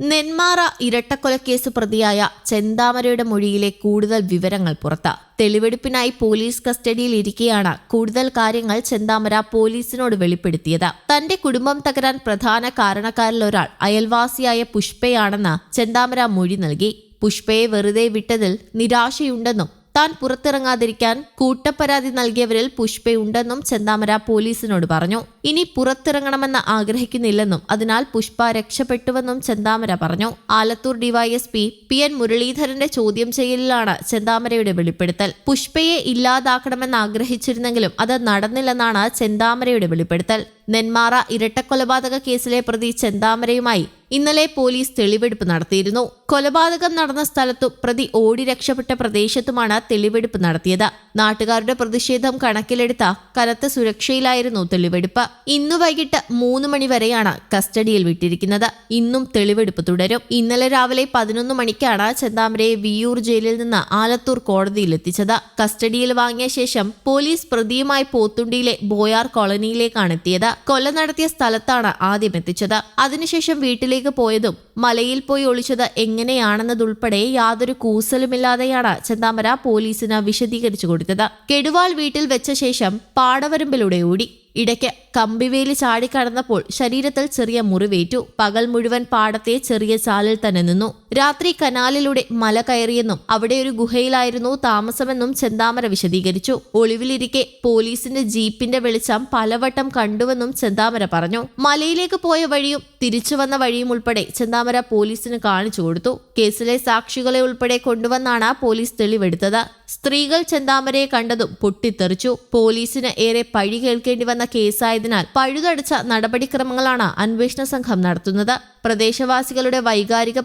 നെന്മാറ ഇരട്ടക്കൊലക്കേസ് പ്രതിയായ ചെന്താമരയുടെ മൊഴിയിലെ കൂടുതൽ വിവരങ്ങൾ പുറത്ത്. തെളിവെടുപ്പിനായി പോലീസ് കസ്റ്റഡിയിൽ ഇരിക്കെയാണ് കൂടുതൽ കാര്യങ്ങൾ ചെന്താമര പോലീസിനോട് വെളിപ്പെടുത്തിയത്. തന്റെ കുടുംബം തകരാൻ പ്രധാന കാരണക്കാരിൽ ഒരാൾ അയൽവാസിയായ പുഷ്പയാണെന്ന് ചെന്താമര മൊഴി നൽകി. പുഷ്പയെ വെറുതെ വിട്ടതിൽ നിരാശയുണ്ടെന്നും താൻ പുറത്തിറങ്ങാതിരിക്കാൻ കൂട്ടപ്പരാതി നൽകിയവരിൽ പുഷ്പയുണ്ടെന്നും ചെന്താമര പോലീസിനോട് പറഞ്ഞു. ഇനി പുറത്തിറങ്ങണമെന്ന് ആഗ്രഹിക്കുന്നില്ലെന്നും അതിനാൽ പുഷ്പ രക്ഷപ്പെട്ടുവെന്നും ചെന്താമര പറഞ്ഞു. ആലത്തൂർ ഡിവൈഎസ്പി പി എൻ മുരളീധരന്റെ ചോദ്യം ചെയ്യലിലാണ് ചെന്താമരയുടെ വെളിപ്പെടുത്തൽ. പുഷ്പയെ ഇല്ലാതാക്കണമെന്ന് ആഗ്രഹിച്ചിരുന്നെങ്കിലും അത് നടന്നില്ലെന്നാണ് ചെന്താമരയുടെ വെളിപ്പെടുത്തൽ. നെന്മാറ ഇരട്ടക്കൊലപാതക കേസിലെ പ്രതി ചെന്താമരയുമായി ഇന്നലെ പോലീസ് തെളിവെടുപ്പ് നടത്തിയിരുന്നു. കൊലപാതകം നടന്ന സ്ഥലത്തും പ്രതി ഓടി രക്ഷപ്പെട്ട പ്രദേശത്തുമാണ് തെളിവെടുപ്പ് നടത്തിയത്. നാട്ടുകാരുടെ പ്രതിഷേധം കണക്കിലെടുത്ത കനത്ത സുരക്ഷയിലായിരുന്നു തെളിവെടുപ്പ്. ഇന്നു വൈകിട്ട് മൂന്ന് മണി വരെയാണ് കസ്റ്റഡിയിൽ വിട്ടിരിക്കുന്നത്. ഇന്നും തെളിവെടുപ്പ് തുടരും. ഇന്നലെ രാവിലെ പതിനൊന്ന് മണിക്കാണ് ചെന്താമരയെ വിയൂർ ജയിലിൽ നിന്ന് ആലത്തൂർ കോടതിയിൽ എത്തിച്ചത്. കസ്റ്റഡിയിൽ വാങ്ങിയ ശേഷം പോലീസ് പ്രതിയുമായി പോത്തുണ്ടിയിലെ ബോയാർ കോളനിയിലേക്കാണ് എത്തിയത്. കൊല നടത്തിയ സ്ഥലത്താണ് ആദ്യം എത്തിച്ചത്. അതിനുശേഷം വീട്ടിലേക്ക് പോയതും മലയിൽ പോയി ഒളിച്ചത് എങ്ങനെയാണെന്നതുൾപ്പെടെ യാതൊരു കൂസലുമില്ലാതെയാണ് ചെന്താമര പോലീസിന് വിശദീകരിച്ചു കൊടുത്തത്. കെടുവാൾ വീട്ടിൽ വെച്ച ശേഷം പാടവരമ്പിലൂടെ ഓടി. ഇടയ്ക്ക് കമ്പിവേലി ചാടിക്കടന്നപ്പോൾ ശരീരത്തിൽ ചെറിയ മുറിവേറ്റു. പകൽ മുഴുവൻ പാടത്തെ ചെറിയ ചാലിൽ തന്നെ നിന്നു. രാത്രി കനാലിലൂടെ മല കയറിയെന്നും അവിടെ ഒരു ഗുഹയിലായിരുന്നു താമസമെന്നും ചെന്താമര വിശദീകരിച്ചു. ഒളിവിലിരിക്കെ പോലീസിന്റെ ജീപ്പിന്റെ വെളിച്ചം പലവട്ടം കണ്ടുവെന്നും ചെന്താമര പറഞ്ഞു. മലയിലേക്ക് പോയ വഴിയും തിരിച്ചു വന്ന വഴിയും ഉൾപ്പെടെ ചെന്താമര പോലീസിന് കാണിച്ചു കൊടുത്തു. കേസിലെ സാക്ഷികളെ ഉൾപ്പെടെ കൊണ്ടുവന്നാണ് പോലീസ് തെളിവെടുത്തത്. സ്ത്രീകൾ ചെന്താമരയെ കണ്ടതും പൊട്ടിത്തെറിച്ചു. പോലീസിന് ഏറെ പഴി കേൾക്കേണ്ടി വന്ന കേസായതിനാൽ പഴുതടച്ച നടപടിക്രമങ്ങളാണ് അന്വേഷണ സംഘം നടത്തുന്നത്. പ്രദേശവാസികളുടെ വൈകാരിക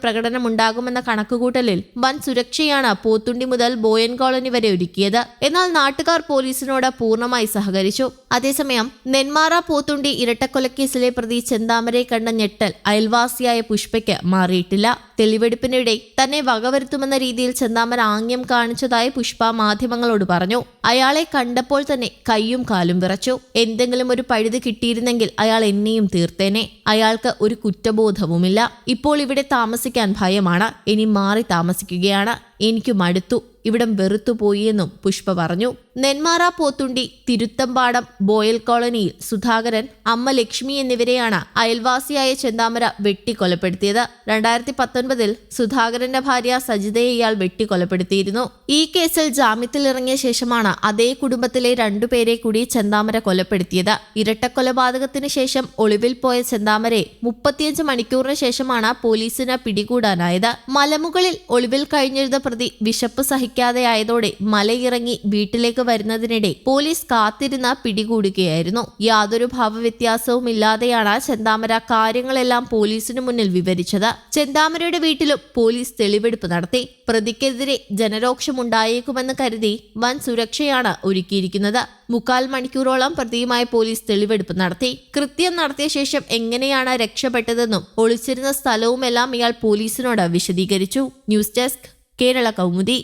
പ്രകടനമുണ്ടാകുമെന്ന കണക്കുകൂട്ടലിൽ വൻ സുരക്ഷയാണ് പോത്തുണ്ടി മുതൽ ബോയൻ കോളനി വരെ ഒരുക്കിയത്. എന്നാൽ നാട്ടുകാർ പോലീസിനോട് പൂർണമായി സഹകരിച്ചു. അതേസമയം നെന്മാറ പോത്തുണ്ടി ഇരട്ടക്കൊലക്കേസിലെ പ്രതി ചെന്താമരെ കണ്ട ഞെട്ടൽ അയൽവാസിയായ പുഷ്പയ്ക്ക് മാറിയിട്ടില്ല. തെളിവെടുപ്പിനിടെ തന്നെ വകവരുത്തുമെന്ന രീതിയിൽ ചെന്താമര ആംഗ്യം കാണിച്ചതായി പുഷ്പ മാധ്യമങ്ങളോട് പറഞ്ഞു. അയാളെ കണ്ടപ്പോൾ തന്നെ കൈയും കാലും വിറച്ചു. എന്തെങ്കിലും ഒരു പഴുത് കിട്ടിയിരുന്നെങ്കിൽ അയാൾ എന്നെയും തീർത്തേനെ. അയാൾക്ക് ഒരു കുറ്റബോധവുമില്ല. ഇപ്പോൾ ഇവിടെ താമസിക്കാൻ ഭയമാണ് ഇനി മാറി താമസിക്കുകയാണ്. എനിക്ക് മടുത്തു ഇവിടം വെറുത്തുപോയിയെന്നും പുഷ്പ പറഞ്ഞു. നെന്മാറ പോത്തുണ്ടി തിരുത്തമ്പാടം ബോയൽ കോളനിയിൽ സുധാകരൻ അമ്മ ലക്ഷ്മി എന്നിവരെയാണ് അയൽവാസിയായ ചെന്താമര വെട്ടിക്കൊലപ്പെടുത്തിയത്. രണ്ടായിരത്തി പത്തൊൻപതിൽ സുധാകരന്റെ ഭാര്യ സജിതയെ ഇയാൾ വെട്ടിക്കൊലപ്പെടുത്തിയിരുന്നു. ഈ കേസിൽ ജാമ്യത്തിലിറങ്ങിയ ശേഷമാണ് അതേ കുടുംബത്തിലെ രണ്ടുപേരെ കൂടി ചെന്താമര കൊലപ്പെടുത്തിയത്. ഇരട്ടക്കൊലപാതകത്തിന് ശേഷം ഒളിവിൽ പോയ ചെന്താമരെ മുപ്പത്തിയഞ്ച് മണിക്കൂറിന് ശേഷമാണ് പോലീസിന് പിടികൂടാനായത്. മലമുകളിൽ ഒളിവിൽ കഴിഞ്ഞിരുന്ന പ്രതി വിശപ്പ് സഹിക്കാതെയായതോടെ മലയിറങ്ങി വീട്ടിലേക്ക് വരുന്നതിനിടെ പോലീസ് കാത്തിരുന്ന പിടികൂടുകയായിരുന്നു. യാതൊരു ഭാവവ്യത്യാസവും ഇല്ലാതെയാണ് ചെന്താമര കാര്യങ്ങളെല്ലാം പോലീസിനു മുന്നിൽ വിവരിച്ചത്. ചെന്താമരയുടെ വീട്ടിലും പോലീസ് തെളിവെടുപ്പ് നടത്തി. പ്രതിക്കെതിരെ ജനരോക്ഷമുണ്ടായേക്കുമെന്ന് കരുതി വൻ സുരക്ഷയാണ് ഒരുക്കിയിരിക്കുന്നത്. മുക്കാൽ മണിക്കൂറോളം പ്രതിയുമായി പോലീസ് തെളിവെടുപ്പ് നടത്തി. കൃത്യം നടത്തിയ ശേഷം എങ്ങനെയാണ് രക്ഷപ്പെട്ടതെന്നും ഒളിച്ചിരുന്ന സ്ഥലവുമെല്ലാം ഇയാൾ പോലീസിനോട് വിശദീകരിച്ചു. News desk Kerala Kaumudi.